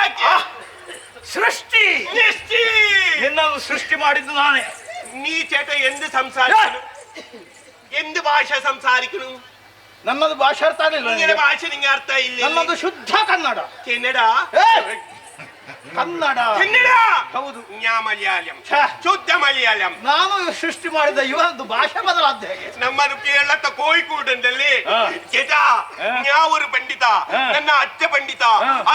ശിക്ഷയാക്കി ಆ, ಸೃಷ್ಟಿ നിശ്ചി. ನಿನ್ನನ್ನು ಸೃಷ್ಟಿ ಮಾಡಿದ್ದು ನಾನೇ നീ ചേട്ട എന്ത് സംസാരിക്കുന്നു എന്ത് ഭാഷ സംസാരിക്കുന്നു ನನ್ನದು ಭಾಷೆ ಅರ್ಥ ಆಗಲಿಲ್ಲ ഇങ്ങനെ ನಿನಗೆ? ഭാഷ നിങ്ങ അർത്ഥ ഇല്ല ನನ್ನದು ಶುದ್ಧ ಕನ್ನಡ ಕೆನ್ನಡ ಏ! ಕನ್ನಡ. ಕನ್ನಡ! ಹೌದು ಜ್ಞಾ ಮಲಯಾಳಂ ಶುದ್ಧ ಮಲಯಾಳಂ ನಾನು ಸೃಷ್ಟಿ ಮಾಡಿದ ಇವರದ್ದು ಭಾಷೆ ಬದಲಾದ ಹೇಗೆ? ನಮ್ಮದು ಕೇರಳದ ಕೋಯಿಕೂಡನಲ್ಲಿ ಜಟಾ ಜ್ಞಾವರು ಪಂಡಿತ ನನ್ನ ಅಚ್ಚ ಪಂಡಿತ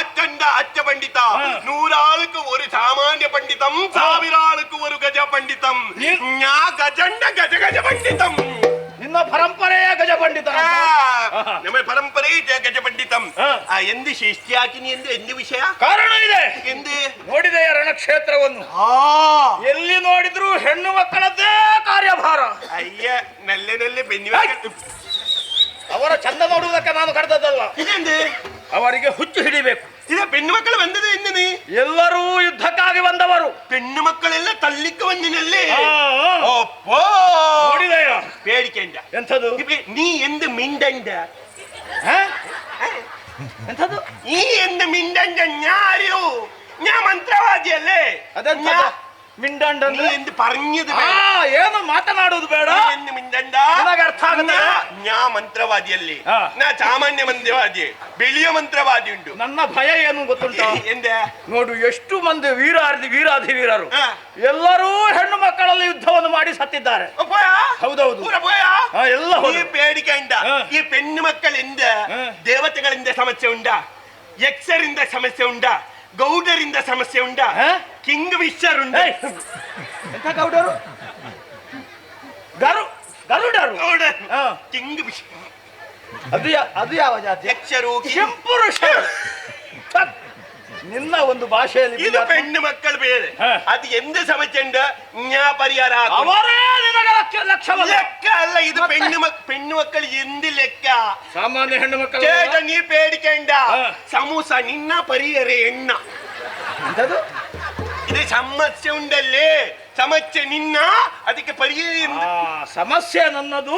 ಅಚ್ಚಂಡ ಅಚ್ಚ ಪಂಡಿತ ನೂರಾಳುಕು ಒಂದು ಸಾಮಾನ್ಯ ಪಂಡಿತಂ ಸಾವಿರಾಳುಕು ಒಂದು ಗಜ ಪಂಡಿತಂ ಜ್ಞಾ ಗಜಂಡ ಗಜ ಗಜ ಪಂಡಿತಂ. ನಿನ್ನ ಪರಂಪರೆಯ ನಮ್ಮ ಪರಂಪರೆ ಆ ಎಂದು ಶಿಷ್ಟ್ಯಾಕಿನಿ ಎಂದು ಎಂದು ವಿಷಯ? ಕಾರಣ ಇದೆ. ಎಂದು? ನೋಡಿದೆ ರಣಕ್ಷೇತ್ರವನ್ನು? ಎಲ್ಲಿ ನೋಡಿದ್ರು ಹೆಣ್ಣು ಮಕ್ಕಳದ್ದೇ ಕಾರ್ಯಭಾರ. ಅಯ್ಯ ನೆಲ್ಲೆ ನಲ್ಲೆ ಬೆನ್ನಿ ಅವರ ಚಂದ ನೋಡುವುದಕ್ಕೆ ನಾನು ಕರೆದದ್ದಲ್ಲ ಅವರಿಗೆ ಹುಚ್ಚು ಹಿಡಿಬೇಕು. ಇದೆ ಬೆನ್ನು ಮಕ್ಕಳು ಬಂದಿದೆ ಎಂದಿನಿ? ಎಲ್ಲರೂ ಯುದ್ಧಕ್ಕಾಗಿ ಬಂದವರು പെണ്ണുമക്കളെല്ലാം തള്ളിക്ക് വന്നിനല്ലേ ಆ, ಆ. ഓപ്പോ ನೋಡಿದೆಯ പേടിക്കണ്ട ಎಂಥದ್ದು ഇപ്പൊ നീ എന്ത് മിണ്ടണ്ട ಆ? ಎಂಥದ್ದು നീ എന്ത് മിണ്ടണ്ട ഞാരോ ഞാൻ മന്ത്രവാദിയല്ലേ ಅದೆಂಥದ್ದು ഞാ- ಮಿಂಡಂಡ ಎಂದು ಪರಂಜದು ಏನು ಮಾತನಾಡುವುದು ಬೇಡ? ಎಂದು ಮಿಂಡಂಡ ನನಗೆ ಅರ್ಥ ನ್ಯಾ ಮಂತ್ರವಾದಿಯಲ್ಲಿ. ನಾ ಸಾಮಾನ್ಯ ಮಂತ್ರವಾದಿ. ಬೆಳೆಯ ಮಂತ್ರವಾದಿ ಉಂಟು. ನನ್ನ ಭಯ ಏನು ಗೊತ್ತುಂಟು? ಎಂದೆ? ನೋಡು ಎಷ್ಟು ಮಂದಿ ವೀರಾದಿ ವೀರಾಧಿ ವೀರರು ಎಲ್ಲರೂ ಹೆಣ್ಣು ಮಕ್ಕಳಲ್ಲಿ ಯುದ್ಧವನ್ನು ಮಾಡಿ ಸತ್ತಿದ್ದಾರೆ. ಹೌದೌದು. ಎಲ್ಲ ಈ ಬೇಡಿಕೆ ಉಂಟ. ಈ ಪೆಣ್ಣು ಮಕ್ಕಳಿಂದ ದೇವತೆಗಳಿಂದ ಸಮಸ್ಯೆ ಉಂಟ. ಯಕ್ಷರಿಂದ ಸಮಸ್ಯೆ ಉಂಟ. ಗೌಡರಿಂದ ಸಮಸ್ಯೆ ಉಂಟ. ಕಿಂಗ್ ఫిషర్ ఉంది ఎంత గౌడరు గరు గరుడరు ಕಿಂಗ್ ఫిషర్ ಅದು ಅದು ಯಾವ ಜಾತಿ? ಯಕ್ಷರು ಕೆಂಪುರುಷರು ನಿನ್ನ ಒಂದು ಭಾಷೆಯಲ್ಲಿ ಇದು ಹೆಣ್ಣು ಮಕ್ಕಳು ಬೇರೆ. ಅದು ಎಂದ ಸಮಚಂಡ ನ್ಯಾ ಪರಿಹಾರ ಅವರೇ ಲಕ್ಷ ಲೆಕ್ಕ ಅಲ್ಲ ಇದು ಪೆಣ್ಣು ಮಕ್ ಪೆಣ್ಣು ಮಕ್ಕಳು ಎಂದ ಲೆಕ್ಕ. ಸಾಮಾನ್ಯ ಹೆಣ್ಣು ಮಕ್ಕಳು ನೀ ಪೇಡಿಕೆಂಡ. ಸಮೂಸ ನಿನ್ನ ಪರಿಹರ ಎಣ್ಣ ಎಂತದು? ಇದು ಸಮಸ್ಯೆ ಉಂಡಲ್ಲೇ? ಸಮಸ್ಯೆ ನಿನ್ನ? ಅದಕ್ಕೆ ಪರಿಹಾರ ಆ, ಸಮಸ್ಯೆ ನನ್ನದು.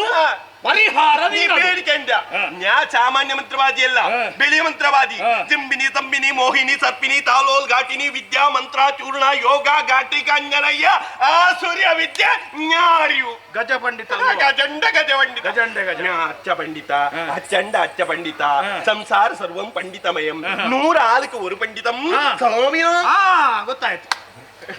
ಪರಿಹಾರ ನೀ ನಿನ್ನದು. ಬೇಡಿಕೆಯಿಂದ ನ್ಯಾ ಸಾಮಾನ್ಯ ಮಂತ್ರವಾದಿ ಅಲ್ಲ. ಹಾ. ಬಿಳಿ ಮಂತ್ರವಾದಿ. ಹಾ. ತಂಬಿನಿ ಮೋಹಿನಿ ಸರ್ಪಿನಿ ತಾಲೋಲ್ ಘಾಟಿನಿ ವಿದ್ಯಾ ಮಂತ್ರ ಚೂರ್ಣ ಯೋಗ ಘಾಟಿ ಕಂಜನಯ್ಯ ಆ ಸೂರ್ಯ ವಿದ್ಯೆ ನ್ಯಾರಿಯು. ಗಜ ಪಂಡಿತ ಗಜಂಡ ಗಜ ಪಂಡಿತ. ಗಜಂಡ ಗಜ. ನ್ಯಾ ಅಚ್ಚ ಪಂಡಿತ ಹಾ. ಅಚ್ಚಂಡ ಅಚ್ಚ ಪಂಡಿತ. ಸಂಸಾರ ಸರ್ವಂ ಪಂಡಿತಮಯಂ. ಹಾ. ನೂರ ಆಲಕ್ಕೆ ಒಂದು ಪಂಡಿತಂ ಹಾ. ಆ ಗೊತ್ತಾಯ್ತು.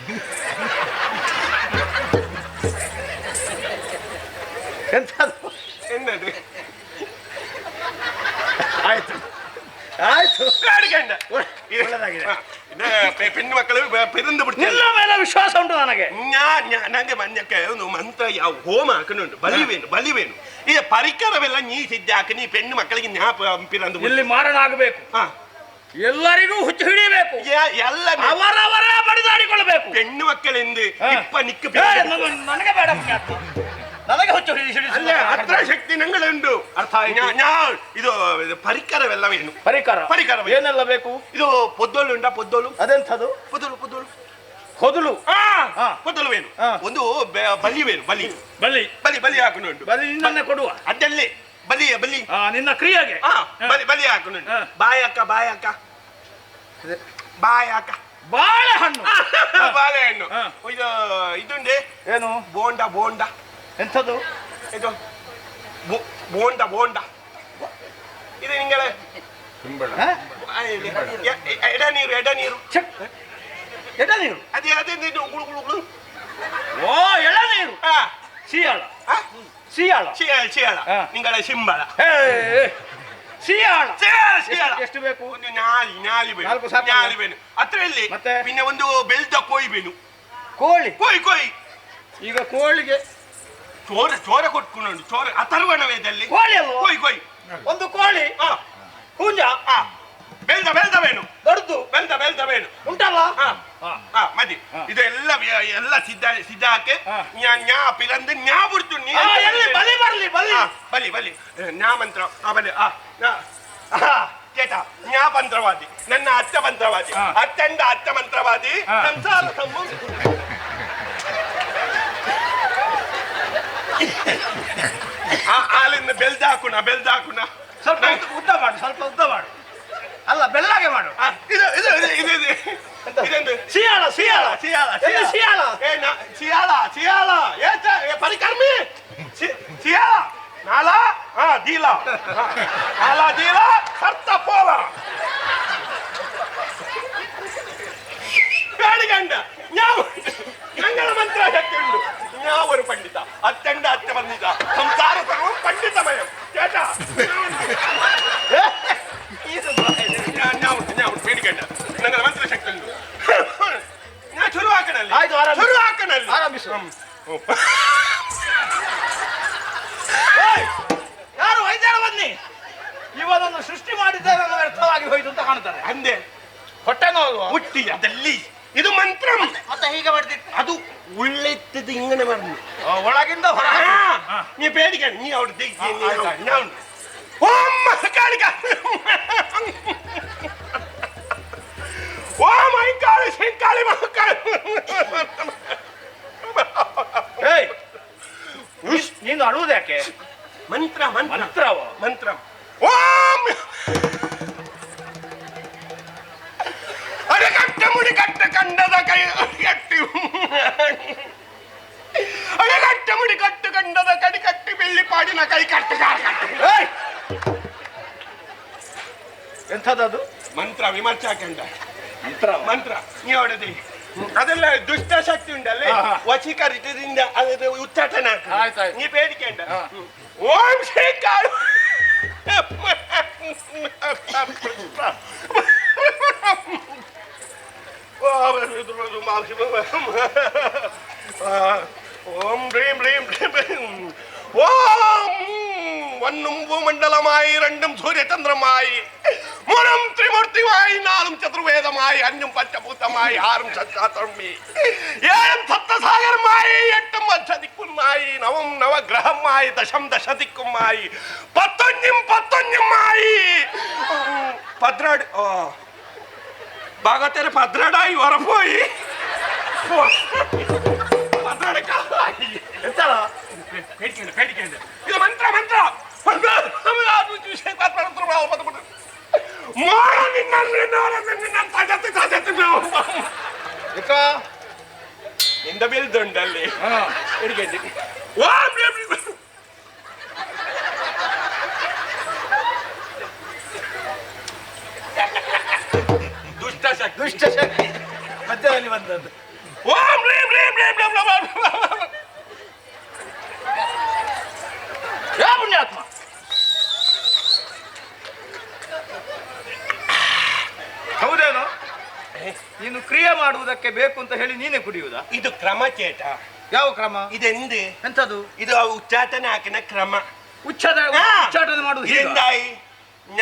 ಎಂಥದ್ದು? ಎಂದದು ಆಯ್ತು. ಆಯ್ತು. ಅಡ್ಕಂಡ ಒಳ್ಳೆದಾಗಿದೆ. ಪೆಣ್ಣು ಮಕ್ಕಳು ಪೆರಿಂದ ಬಿಡ್ತೀನಿ ಮೇಲೆ ವಿಶ್ವಾಸ ಉಂಟು ನನಗೆ. ನನಗೆ ಮಂಜಕ್ಕೆ ಒಂದು ಮಂತ್ರ ಯಾವ ಹೋಮ ಹಾಕಣುಂಟು ಬಲಿವೇನು ಬಲಿವೇನು. ಈ ಪರಿಕರವೆಲ್ಲ ನೀ ಸಿದ್ದಾಕ ನೀ ಪೆಣ್ಣು ಮಕ್ಕಳಿಗೆ ಜ್ಞಾಪ ಪಿರಂದು ಇಲ್ಲಿ ಮಾರಣ ಆಗಬೇಕು ಹಾ. ಎಲ್ಲರಿಗೂ ಹುಚ್ಚು ಹಿಡಿಯಬೇಕು ಯ- ಎಲ್ಲ ಅವರವರೇ ಬಡಿದಾಡಿಕೊಳ್ಳಬೇಕು. ಹೆಣ್ಣು ಮಕ್ಕಳೆಂದು. ಇಪ್ಪ ನಿಕ್ಕ ನನಗೆ ಬೇಡ. ನನಗೆ ಹುಚ್ಚು ಹಿಡಿ ಅಲ್ಲ ಹತ್ರ ಶಕ್ತಿ ನಂಗಳುಂಟು ಅರ್ಥ ಆಯ್ತು. ಇದು ಇದು ಪರಿಕರವೆಲ್ಲವೇನು ಪರಿಕರ. ಪರಿಕರ. ಏನೆಲ್ಲ ಬೇಕು? ಇದು ಪೊದ್ದೋಲು ಉಂಟಾ ಪೊದ್ದೋಲು? ಅದೆಂಥದು? ಪೊದ್ದೋಳು ಪೊದ್ದೋಳು ಹೊದಲು ಆ ಹಾ. ಪೊದ್ದಲುವೇನು ಹಾ. ಒಂದು ಬಲಿ ಬಲಿವೇನು ಬಲಿ. ಬಲಿ. ಬಲಿ ಬಲಿ ಉಂಟು. ಬಲಿ ನನ್ನ ಕೊಡುವ. ಅದಲ್ಲೇ ಬಲಿಯ ಬಲಿ. ಆ, ನಿನ್ನ ಕ್ರಿಯೆಗೆ. ಹಾ ಹಾ. ಬಲಿ ಬಲಿ ಹಾಕನುಂಟು ಹಾ. ಬಾಯಕ್ಕ ಬಾಯಕ್ಕ. ಬಾಯಕ್ಕ. ಬಾಳೆಹಣ್ಣು. ಬಾಳೆಹಣ್ಣು. ಹಾ. ಇದು ಇದುಂಡೆ. ಏನು? ಬೋಂಡ ಬೋಂಡ. ಎಂಥದ್ದು? ಇದು ಬೋ- ಬೋಂಡ ಬೋಂಡ. ಇದು ನಿಂಗಳ? ಎಡ ನೀರು ಎಡ ನೀರು. ಎಡ ನೀರು? ಅದೇ ಅದೇ ನೀರು ಗುಳು ಗುಳು ಗುಳು ಓ ಎಳನೀರು ಹಾ ಸಿಯಾಳ ಹಾ? ಸಿಯಾಳ ಶಿಯಾಳ ಶಿಯಾಳ ಹಾ. ನಿಂಗಳ ಶಿಂಬಳ ಹೇ ಸಿಯಾಳ ಶಿಯಾಳ ಶಿಯಾಳ ಎಷ್ಟು- ಎಷ್ಟು ಬೇಕು ಒಂದು ನಾಲಿ ನಾಲಿ ಬೇನು ನಾಲ್ಕು ಸಾಕಲ್ಲ? ನಾಲಿ ಬೇನು ಅದ್ರಲ್ಲಿ ಮತ್ತೆ? പിന്നെ ಒಂದು ಬೆಲ್ದ ಕೋಯಿ ಬೇನು ಕೋಳಿ ಕೋಯಿ ಕೋಯಿ ಈಗ ಕೋಳಿಗೆ ಚೋರ ಚೋರ ಕೊಟ್ಕೊಂಡು ಚೋರ ಅಥರ್ವಣ ವೇದದಲ್ಲಿ ಕೋಳಿ ಅಲ್ವಾ ಕೋಯಿ ಕೋಯಿ ಒಂದು ಕೋಳಿ ಹಾ ಹುಂಜ ಹಾ ಬೆಲ್ದ ಬೆಲ್ದ ಬೇನು ದೊಡ್ಡದು ಬೆಲ್ದ ಬೆಲ್ದ ಬೇನು ಉಂಟಲ್ಲ ಹಾ ಮದಿ. ಇದೆಲ್ಲ ಎಲ್ಲ ಸಿದ್ಧ ಸಿದ್ಧ ಹಾಕಿ. ನ್ಯಾ ಪಿರಂದು ನ್ಯಾ ಬಿಡ್ತು ಎಲ್ಲಿ? ಬಲಿ ಬರ್ಲಿ ಬಲಿ. ಬಲಿ ಬಲಿ. ನ್ಯಾ ಮಂತ್ರ. ಆ ಬಲಿ. ಆ ಕೇಟ ನ್ಯಾ ಮಂತ್ರವಾದಿ. ನನ್ನ ಅತ್ತ ಮಂತ್ರವಾದಿ. ಹಾ. ಅತ್ತಂಡ ಅತ್ತ ಮಂತ್ರವಾದಿ. ಸಂಸಾರ ಸಂಬಂಧ. ಹಾಲಿಂದ ಬೆಲ್ದಾಕುಣ ಬೆಲ್ದಾಕುಣ ಸ್ವಲ್ಪ ಉದ್ದ- ಮಾಡು ಸ್ವಲ್ಪ ಉದ್ದ ಮಾಡು. ಅಲ್ಲ ಬೆಳ್ಳಗೆ ಮಾಡು. ಆ, ಇದು ಇದು ಇದು. ಇದು ಇದು ಇದೊಂದು ಸಿಯಾಳ ಸಿಯಾಳ ಸಿಯಾಳ ಎಲ್ಲಿ ಸಿಯಾಳ ಏ ನಾ ಸಿಯಾಳ ಸಿಯಾಳ ಏ ಚ- ಏ ಪರಿಕರ್ಮಿ ಸಿ- ಸಿಯಾಳ ನಾಲ ಹಾ ದೀಲ ಹಾ. ನಾಲ ದೀಲ ಸರ್ತ ಪೋಲ ಬೇಡಿಗಂಡ ನ್ಯಾವು ಮಂಗಳ ಮಂತ್ರ ಶಕ್ತಿ ಉಂಟು ನ್ಯಾವರು ಪಂಡಿತ ಅತ್ತಂಡ ಅತ್ತ ಬಂದಿತ ಸಂಸಾರ ಸರ್ವ ಪಂಡಿತಮಯ ಕೇಟ ನ್ಯಾವು ನ್ಯಾವು ಬೇಡಿಗಂಡ ಮಂಗಳ ಮಂತ್ರ ಶಕ್ತಿ ಉಂಟು ನಾ ಶುರು ಹಾಕನಲ್ಲಿ ಆಯ್ತು, ಆರಂಭಿಸು. ಶುರು ಹಾಕನಲ್ಲಿ ಆರಂಭಿಸು. ಹ್ಮ್. ಹ್ಮ್. ಏಯ್! ಯಾರು ವೈದ್ಯರ ಬನ್ನಿ? ಇವನನ್ನು ಸೃಷ್ಟಿ ಮಾಡಿದ್ದಾರೆ ಅನ್ನೋ ವ್ಯರ್ಥವಾಗಿ ಹೋಯ್ತು ಅಂತ ಕಾಣ್ತಾರೆ ಅಂದೆ. ಹೊಟ್ಟೆ ನೋವು. ಹುಟ್ಟಿ ಅದಲ್ಲಿ? ಇದು ಮಂತ್ರ. ಮತ್ತೆ ಹೀಗೆ ಮಾಡ್ತಿತ್ತು ಅದು ಉಳ್ಳೆತ್ತದ ಇಂಗನೆ ಬರ್ನು ಒಳಗಿಂದ ಹೊರ. ನೀ ಬೇಡಿಕೆ ನೀ ಅವ್ರು. ಓಂ ಮಹಕಾಳಿಕ. ಓಂ ಐಕಾಳಿ ಶ್ರೀಕಾಳಿ ಮಹಕಾಳಿ. ಏಯ್ ನೀನು ಅಳುವುದು ಯಾಕೆ? ಮಂತ್ರ ಮಂತ್ರ. ಮಂತ್ರವ? ಮಂತ್ರ. ಓಂ ಅಡಗಟ್ಟ ಮುಡಿ ಕಟ್ಟ ಕಂಡದ ಕೈ ಕಟ್ಟಿ ಅರೆ ಕಟ್ಟ ಮುಡಿ ಕಟ್ಟ ಕಂಡದ ಕಡಿ ಕಟ್ಟಿ ಬೆಳ್ಳಿ ಪಾಡಿನ ಕೈ ಕಟ್ಟು ಕಟ್ಟು. ಏಯ್! ಎಂಥದ್ದು ಮಂತ್ರ ವಿಮರ್ಶಾ ಕಂಡ. ಮಂತ್ರ ಮಂತ್ರ ನೀ ಹೊಡೆದಿ. ಅದೆಲ್ಲ ದುಷ್ಟ ಶಕ್ತಿ ಉಂಟಲ್ಲಿ ವಶೀಕರಿಟದಿಂದ ಅದರ നീ ಆಗ್ತದೆ ഓം ಬೇಡಿಕೆ ಉಂಟ ಓಂ ಶ್ರೀ ಕಾಳು ஓம் ரீம் ரீம் ரீம் ஓம் வண்ணும் பூமண்டலமாய் ரெண்டும் சூரிய சந்திரமாய் ത്രിഗുണം ത്രിമൂർത്തിയുമായി നാളും ചതുർവേദമായി അന്നും പച്ചഭൂതമായി ആറും ശാസ്ത്രമേ ഏഴും സപ്തസാഗരമായി എട്ടും അക്ഷതിക്കുമായി നവം നവഗ്രഹമായി ദശം ദശതിക്കുമായി പത്തൊഞ്ഞും പത്തൊഞ്ഞുമായി പന്ത്രണ്ട് ഓ. ഭാഗത്തേര് പന്ത്രണ്ടായി ഉറപ്പോയി. എന്താ പേടിക്കണ്ട പേടിക്കണ്ട. ഇത് മന്ത്ര മന്ത്ര. പന്ത്രണ്ട് പന്ത്രണ്ട് ಮಾಡ ಇಕ್ಕ ನಿಂದ ಬಿಲ್ ದುಂಡಲ್ಲಿ. ಹಿಡಿಗೆ ದುಷ್ಟಶಕ್ತಿ ದುಷ್ಟಶಕ್ತಿ ಮಧ್ಯದಲ್ಲಿ ಬಂದದ್ದು. ಓಂ ರೀಂ ರೀಂ ರೀಂ ರೀಂ ಯಾವ ಪುಣ್ಯಾತ್ಮ? ನೀನು ಕ್ರಿಯೆ ಮಾಡುವುದಕ್ಕೆ ಬೇಕು ಅಂತ ಹೇಳಿ ನೀನೆ ಕುಡಿಯುವುದ? ಇದು ಕ್ರಮ ಚೇಟ. ಯಾವ ಕ್ರಮ? ಇದೆಂದು ಎಂತದು ಇದು ಆ ಉಚ್ಚಾಟನೆ ಹಾಕಿನ ಕ್ರಮ. ಉಚ್ಚಾಟ ಉಚ್ಚಾಟನೆ ಮಾಡುವುದು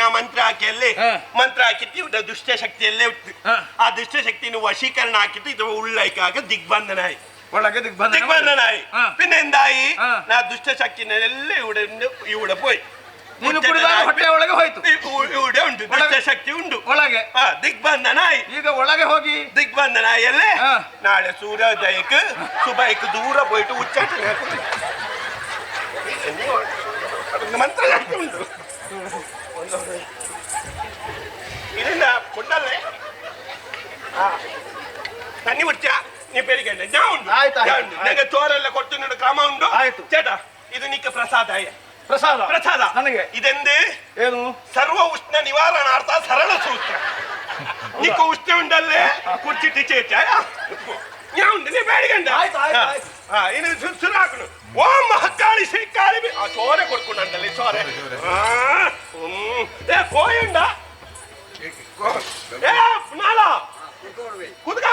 ಮಂತ್ರ ಹಾಕಿಯಲ್ಲಿ ಮಂತ್ರ ಹಾಕಿತ್ತು ಇವ್ರ ದುಷ್ಟ ಶಕ್ತಿಯಲ್ಲೇ ಉಂಟು ಆ ದುಷ್ಟ ಶಕ್ತಿಯನ್ನು ವಶೀಕರಣ ಹಾಕಿತ್ತು ಇದು ಉಳ್ಳೈಕಾಗ ಆಯ್ತು ಒಳಗೆ ದಿಗ್ಬಂಧನ. ದಿಗ್ಬಂಧನ ದಿಗ್ಬಂಧನಾಯಿ. ಹಾ. ಪಿನ್ನೆಂದಾಯಿ ನಾ ದುಷ್ಟ ಶಕ್ತಿನೆಲ್ಲ ಇವಡ ಇವಡ ಪೋಯ್. ನೀನು ಕುಡಿದ ಹೊಟ್ಟೆ ಒಳಗೆ ಹೋಯ್ತು. ಉಡೆ ಉಂಟು ದುಷ್ಟ ಶಕ್ತಿ ಉಂಟು. ಒಳಗೆ. ದಿಗ್ಬಂಧನ ಈಗ ಒಳಗೆ ಹೋಗಿ. ದಿಗ್ಬಂಧನ ಎಲ್ಲೇ ನಾಳೆ ಸೂರ್ಯೋದಯಕ್ಕೆ ಸುಬೈಕ್ ದೂರ போயிட்டு ಉಚ್ಚಾಟನೆ ಮಂತ್ರ ಉಂಟು. ಇದನ್ನ ಕೊಟ್ಟಲ್ಲೇ ತನ್ನಿ ಉಚ್ಚ ನೀ ಬೆಳಿಗ್ಗೆ ಉಂಟು ಆಯ್ತು ನನಗೆ ತೋರೆಲ್ಲ ಕೊಟ್ಟು ಕ್ರಮ ಉಂಟು ಆಯ್ತು ಚೇಟ ಇದು ನಿಕ್ಕ ಪ್ರಸಾದ ಅಯ್ಯ ಪ್ರಸಾದ. ಪ್ರಸಾದ. ನನಗೆ. ಇದೆಂದೇ? ಏನು? ಸರ್ವ ಉಷ್ಣ ನಿವಾರಣಾರ್ಥ ಸರಳ ಸೂತ್ರ. ನಿಕ್ಕು ಉಷ್ಣ ಉಂಡಲ್ಲೇ? ಕುರ್ಚಿ ಟಿಚೇಚ ಯಾವುದು ಬೇಡಿಗಂಡ ಇನ್ನು ಸುರು ಹಾಕಣು ಓಂ ಮಹಕಾಳಿ ಶ್ರೀಕಾಳಿ ಆ ಸೋರೆ ಕೊಡ್ಕೊಂಡು ಅಂತಲ್ಲಿ ಸೋರೆ. ಏ ಕೋಯುಂಡ ಏ ನಾಲ? ಕುದುಕ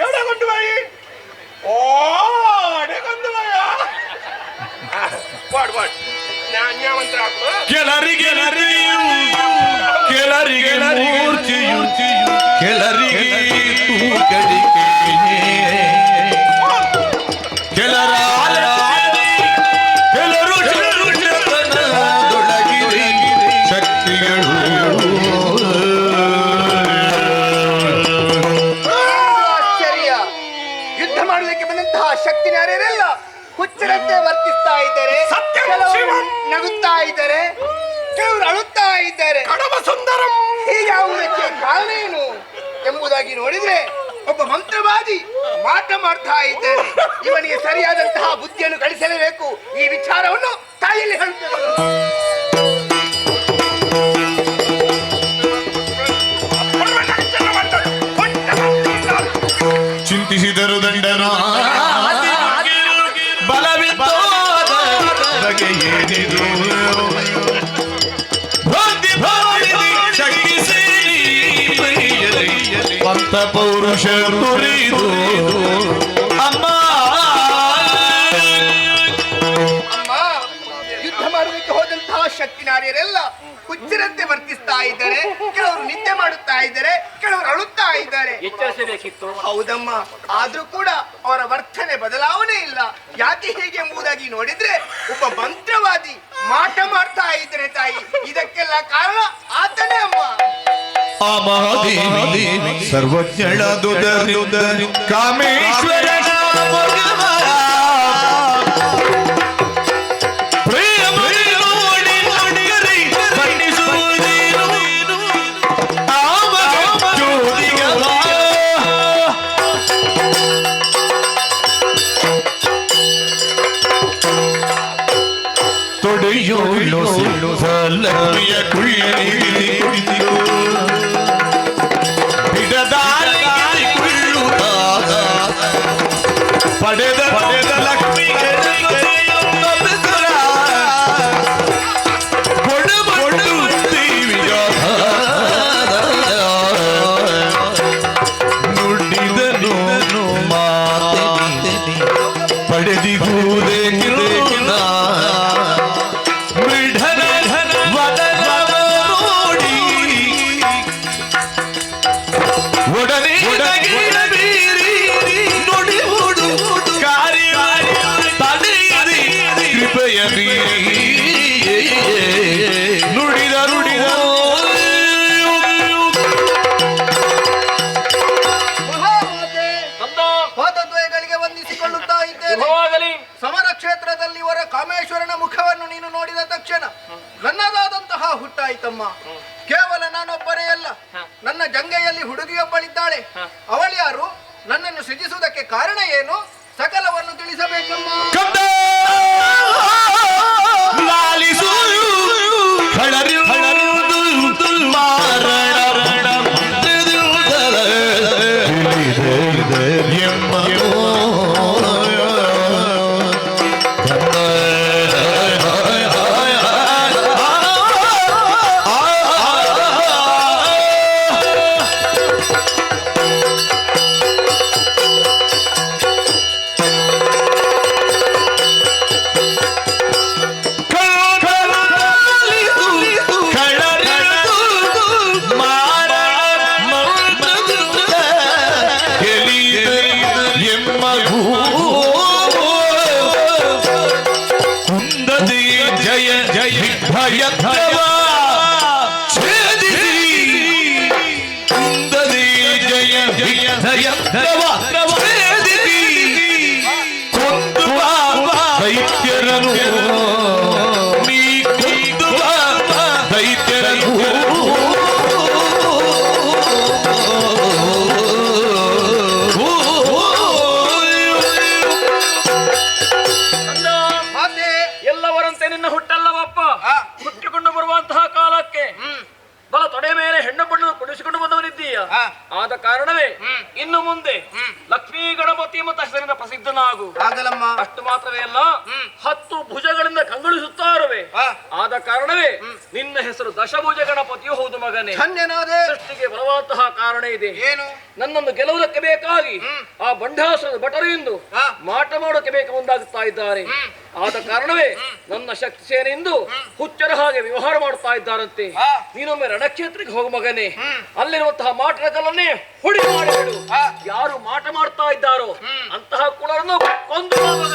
ಎವಡೆ ಕೊಂಡು ಕೆಲರಿಗೆ ಕೆಲರಿಗೆ ಮೂರ್ತಿಯು ಕೆಲರಿಗೆ ಕೆಲರ ಕೆಲರು ತೊಡಗಿರಿ ಶಕ್ತಿಗಳು. ಯುದ್ಧ ಮಾಡಲಿಕ್ಕೆ ಬಂದಂತಹ ಶಕ್ತಿ ಯಾರ್ಯಾರಿಲ್ಲ? ಹುಚ್ಚರಂತೆ ವರ್ತಿಸ್ತಾ ಇದ್ದಾರೆ. ಸತ್ಯ ನಗುತ್ತಾ ಇದ್ದಾರೆ. ಕೆಲವರು ಅಳುತ್ತಾ ಇದ್ದಾರೆ. ಕಡವ ಸುಂದರಂ. ಹೀಗಾವುದಕ್ಕೆ ಕಾರಣ ಏನು ಎಂಬುದಾಗಿ ನೋಡಿದ್ರೆ ಒಬ್ಬ ಮಂತ್ರವಾದಿ ಮಾಟ ಮಾಡ್ತಾ ಇದ್ದಾರೆ ಇವನಿಗೆ ಸರಿಯಾದಂತಹ ಬುದ್ಧಿಯನ್ನು ಗಳಿಸಲೇಬೇಕು. ಈ ವಿಚಾರವನ್ನು ತಾಯಿಯಲ್ಲಿ ಹೇಳುತ್ತೇನೆ. ಭಾರಿದಿ ಶಕ್ತಿ ಸೇರಿ ಪೌರುಷ ಅಮ್ಮ ಅಮ್ಮ ಯುದ್ಧ ಮಾಡಲಿಕ್ಕೆ ಹೋದಂತಹ ಶಕ್ತಿ ನಾರಿಯರೆಲ್ಲ ಹುಚ್ಚರಂತೆ ವರ್ತಿಸ್ತಾ ಇದ್ದಾರೆ. ಕೆಲವರು ನಿದ್ದೆ ಮಾಡುತ್ತಾ ಇದ್ದಾರೆ ಕೆಲವರು ಅಳುತ್ತಾ ಇದ್ದಾರೆ. ಎಚ್ಚರಿಸಬೇಕಿತ್ತು. ಹೌದಮ್ಮ. ಆದ್ರೂ ಕೂಡ ಅವರ ವರ್ತನೆ ಬದಲಾವಣೆ ಇಲ್ಲ. ಯಾಕೆ ಹೀಗೆ ಎಂಬುದಾಗಿ ನೋಡಿದ್ರೆ ಒಬ್ಬ ಮಂತ್ರವಾದಿ ಮಾಟ ಮಾಡ್ತಾ ಇದ್ದಾನೆ ತಾಯಿ. ಇದಕ್ಕೆಲ್ಲ ಕಾರಣ ಆತನೇ ಅಮ್ಮ. ಆ ಮಹಾದೇವಿ ಸರ್ವಜ್ಞಳ ದುದರಿ ಕಾಮೇಶ್ವರನ يونس فلم يكن بددار كل طه படுத ನೋಡಿದ ತಕ್ಷಣ ನನ್ನದಾದಂತಹ ಹುಟ್ಟಾಯ್ತಮ್ಮ ಕೇವಲ ನಾನೊಬ್ಬರೇ ಅಲ್ಲ ನನ್ನ ಜಂಗೆಯಲ್ಲಿ ಹುಡುಗಿಯೊಬ್ಬಳಿದ್ದಾಳೆ. ಅವಳ್ಯಾರು ನನ್ನನ್ನು ಸೃಜಿಸುವುದಕ್ಕೆ ಕಾರಣ ಏನು? ಸಕಲವನ್ನು ತಿಳಿಸಬೇಕಮ್ಮ. ಆದ ಕಾರಣವೇ ಇನ್ನು ಮುಂದೆ ಗಣಪತಿ ಮತ್ತು ಹೆಸರಿನ ಪ್ರಸಿದ್ಧನಾಗು. ಆಗಲಮ್ಮ ಅಷ್ಟು ಮಾತ್ರವೇ ಅಲ್ಲ ಹತ್ತು ಭುಜಗಳಿಂದ ಕಂಗೊಳಿಸುತ್ತಾ ಇರುವೆ ಆದ ಕಾರಣವೇ ನಿನ್ನ ಹೆಸರು ದಶಭುಜ ಗಣಪತಿಯು ಹೌದು ಮಗನೇ. ಧನ್ಯನಾದೆ. ಸೃಷ್ಟಿಗೆ ಬಲವಾದಂತಹ ಕಾರಣ ಇದೆ. ಏನು? ನನ್ನನ್ನು ಗೆಲ್ಲುವುದಕ್ಕೆ ಬೇಕಾಗಿ ಆ ಬಂಡಾಸುರದ ಭಟರು ಎಂದು ಮಾಟ ಮಾಡೋಕೆ ಬೇಕು ಮುಂದಾಗುತ್ತಾ ಇದ್ದಾರೆ. ಆದ ಕಾರಣವೇ ನನ್ನ ಶಕ್ತಿ ಸೇನೆಯಿಂದ ಹುಚ್ಚರ ಹಾಗೆ ವ್ಯವಹಾರ ಮಾಡುತ್ತಾ ಇದ್ದಾರಂತೆ. ನೀನೊಮ್ಮೆ ರಣಕ್ಷೇತ್ರಕ್ಕೆ ಹೋಗು ಮಗನೇ. ಅಲ್ಲಿರುವಂತಹ ಮಾಟಗಳನ್ನೇ ಹುಡಿ ಮಾಡಿಬಿಡು. ಯಾರು ಮಾಟ ಮಾಡ್ತಾ ಇದ್ದಾರೋ ಇದ್ದಾರೋ ಅಂತಹ ಕುಳರನ್ನು ಕೊಂದು ಹೋಗುವ